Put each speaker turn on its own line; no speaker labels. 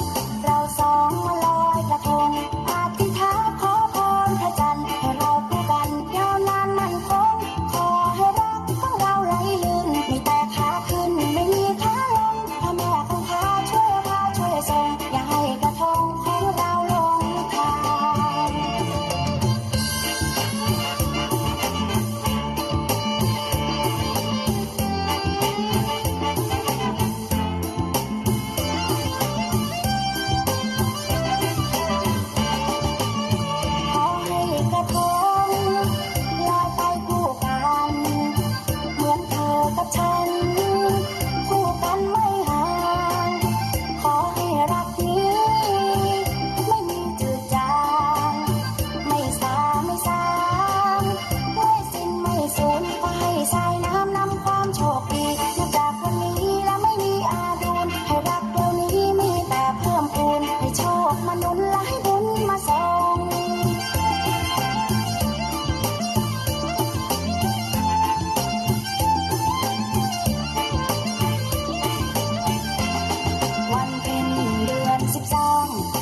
Thank you. สิบสอง